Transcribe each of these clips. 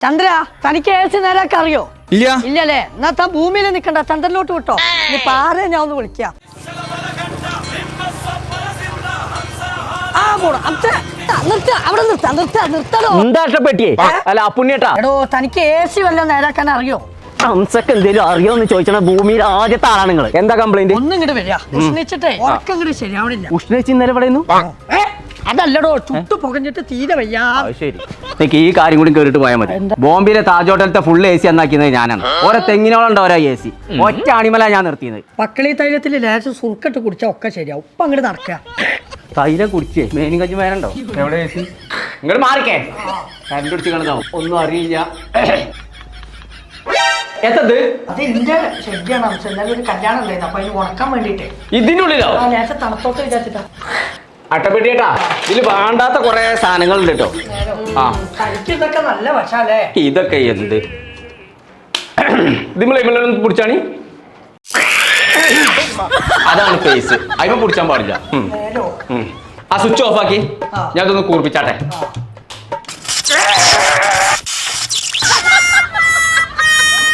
ചന്ദ്ര തനിക്ക് ഏസി നേരൊക്കെ അറിയോ? ഇല്ല. ഇല്ലല്ലേ? എന്നാ താൻ ഭൂമിയിൽ നിൽക്കണ്ട ചന്ദ്രനിലോട്ട് വിട്ടോ. ഇനി പാറ ഞാൻ ഒന്ന് വിളിക്കാം. ആ പോണം നിർത്ത. അവിടെ നിർത്ത നിർത്ത നിർത്തടോ. എന്താ അല്ല അപ്പുണ്യേട്ടാ എടോ തനിക്ക് എ സി വല്ലതും നേരാക്കാൻ അറിയോ? ഹംസക്ക് എന്തേലും അറിയോന്ന് ചോദിച്ചണ ഭൂമിയിൽ ആദ്യത്തെ ആളാണ് നിങ്ങൾ എന്താ കംപ്ലൈന്റ് ഒന്നും ഇങ്ങോട്ട് വരിക ഉഷ്ണിച്ചിട്ടേ ഉറക്കം ഇങ്ങോട്ട് ശരിയാവണില്ല. ഉഷ്ണിച്ച് ഇന്നലെ പറയുന്നു? ഏ, അതല്ലടോ ചുട്ടു പുകഞ്ഞിട്ട് തീരെ വയ്യാ. ശരി. എനിക്ക് ഈ കാര്യം കൂടി കേറിട്ട് പോയാൽ മതി. ബോംബെയിലെ താജ് ഹോട്ടലത്തെ ഫുൾ എ സി എന്നാക്കിയത് ഞാനാണ്. ഓരോ തെങ്ങിനോളം ഉണ്ട് ഓരോ എ സി ഒറ്റ അണിമല ഞാൻ നിർത്തിയത്. പക്കളി തൈലത്തിൽ ലേശം സുറുക്കിട്ട് കുടിച്ചാൽ ഒക്കെ ശരിയാവും. ഇപ്പൊ അങ്ങോട്ട് നടക്കുക തൈലം കുടിച്ചേ. മേനും കഞ്ഞി മേനുണ്ടോ എവിടെ എ സി ഇങ്ങോട്ട് മാറിക്കേ. കരണ്ട് പിടിച്ച് കിടന്നാവും ഒന്നും അറിയില്ല. എത്തത്? അത് ഒരു കല്യാണം ഉണ്ടായിരുന്നു. അപ്പൊ അതിന് ഉണക്കാൻ വേണ്ടിട്ടേ ഉള്ളിലോ ആ ലേശം തണുത്തോട്ട് വിചാരിച്ചിട്ടാ. അട്ടപ്പെട്ടിയേട്ടാ ഇതിൽ വേണ്ടാത്ത കുറെ സാധനങ്ങളുണ്ട് കേട്ടോ ആ. ഇതൊക്കെ നല്ല വശാലേ. ഇതൊക്കെ എന്ത്? ഇതിമ്മളെ ഇമ്മളൊന്ന് പിടിച്ചാണി അതാണ് ഫേസ് അതിമ പിടിച്ചാൻ പാടില്ല. ആ സ്വിച്ച് ഓഫ് ആക്കി. ഞാൻ ഇതൊന്ന് കൂർപ്പിച്ചാട്ടെ.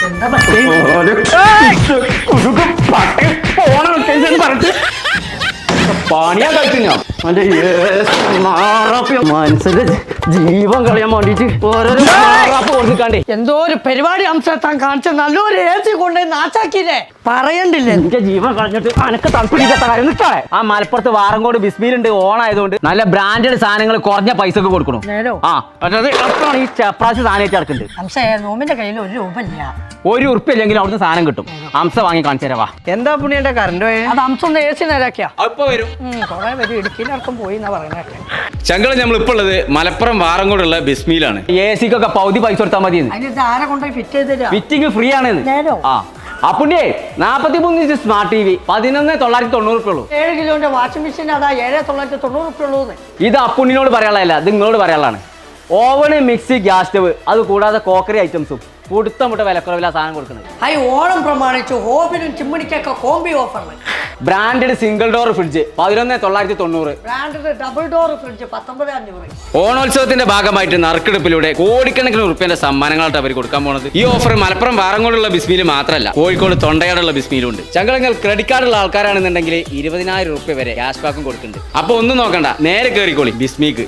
എന്താ പറ്റി പണിയാ കഴിച്ചു മനസ്സിന്റെ ജീവൻ കളയാൻ വേണ്ടിട്ട് ഓരോരോ മാറാപ്പ് കൊടുക്കാണ്ടേ എന്തോ ഒരു പരിപാടി അംശത്താൻ കാണിച്ച നല്ലൊരു ഏജ് കൊണ്ട് നാച്ചാക്കിയില്ലേ? പറയണ്ടില്ലേ? എന്റെ ജീവൻ കളഞ്ഞിട്ട് അനക്ക് തണുപ്പിടിക്കാത്ത കാര്യം നിൽക്കാളെ ആ മലപ്പുറത്ത് വാറങ്കോട് ബിസ്മിലുണ്ട് ഓൺ ആയതുകൊണ്ട് നല്ല ബ്രാൻഡഡ് സാധനങ്ങൾ കുറഞ്ഞ പൈസക്ക് കൊടുക്കണം. കൊടുക്കണു ആ അതായത് അപ്പോഴാണ് ഈ ചപ്രാശ് സാധനം ചേർക്കുന്നത് അംശേ നോമിന്റെ കയ്യിൽ ഒരു രൂപ ഇല്ല ഒരു ഉറുപ്പ് ഇല്ലെങ്കിൽ അവിടുന്ന് സാധനം കിട്ടും. അംസ വാങ്ങി കാണിച്ചു തരവാ എന്താ പുണ്യ കറണ്ട് പോയേ? അത് അംസ ഒന്ന് എ സി നേരാക്കിയാ അപ്പൊ വരും കൊറേ പേര് ഇടുക്കിയിലടക്കം പോയി എന്നാ പറയുന്നതൊക്കെ. ചങ്കള നമ്മൾ ഇപ്പോൾ ഉള്ളത് മലപ്പുറം വാറങ്കോടുള്ള ബിസ്മിയിലാണ് എ സിക്കൊക്കെ പൗതി പൈസ കൊടുത്താൽ മതി ഫിറ്റിംഗ് ഫ്രീ ആണ് നേരോ? ആ. അപ്പുണ്ടെ നാപ്പത്തി മൂന്ന് ഇഞ്ച് സ്മാർട്ട് ടി വി പതിനൊന്ന് തൊള്ളായിരത്തി തൊണ്ണൂറ് ഉള്ളൂ. ഏഴ് കിലോന്റെ വാഷിംഗ് മെഷീൻ അതാ ഏഴ് തൊള്ളായിരത്തി തൊണ്ണൂറ് ഉള്ളൂ ഇത് അപ്പുണ്ണിനോട് പറയാനുള്ളതല്ല ഇത് നിങ്ങളോട് പറയാനുള്ളതാണ് ഓവന് മിക്സി ഗ്യാസ് സ്റ്റവ് അത് കൂടാതെ കോക്കറി ഐറ്റംസും കൊടുത്ത മുട്ട വിലക്കുറവില്ല സാധനം കൊടുക്കുന്നത്. ഹൈ ഓണം പ്രമാണിച്ചു ഹോബിനും ചിമ്മണിക്കൊക്കെ കോമ്പി ഓഫറിൽ ബ്രാൻഡഡ് സിംഗിൾ ഡോർ ഫ്രിഡ്ജ് പതിനൊന്ന് തൊള്ളായിരത്തി തൊണ്ണൂറ്. ബ്രാൻഡിന്റെ ഡബിൾ ഡോർ ഫ്രിഡ്ജ് പത്തൊമ്പത് അഞ്ഞൂറ്. ഓണോത്സവത്തിന്റെ ഭാഗമായിട്ട് നറുക്കെടുപ്പിലൂടെ കോടിക്കണക്കിന് ഉറുപ്പിന്റെ സമ്മാനങ്ങളായിട്ട് അവർ കൊടുക്കാൻ പോണത്. ഈ ഓഫർ മലപ്പുറം വാറങ്കോടുള്ള ബിസ്മിയിൽ മാത്രമല്ല കോഴിക്കോട് തൊണ്ടയാടുള്ള ബിസ്മിയിലും ഉണ്ട് ചങ്കളങ്ങൾ ക്രെഡിറ്റ് കാർഡുള്ള ആൾക്കാരാണെന്നുണ്ടെങ്കിൽ ഇരുപതിനായിരം റുപ്യ വരെ ക്യാഷ് ബാക്കും കൊടുക്കുന്നുണ്ട്. അപ്പൊ ഒന്നും നോക്കണ്ട നേരെ കയറിക്കോളി ബിസ്മിക്ക്.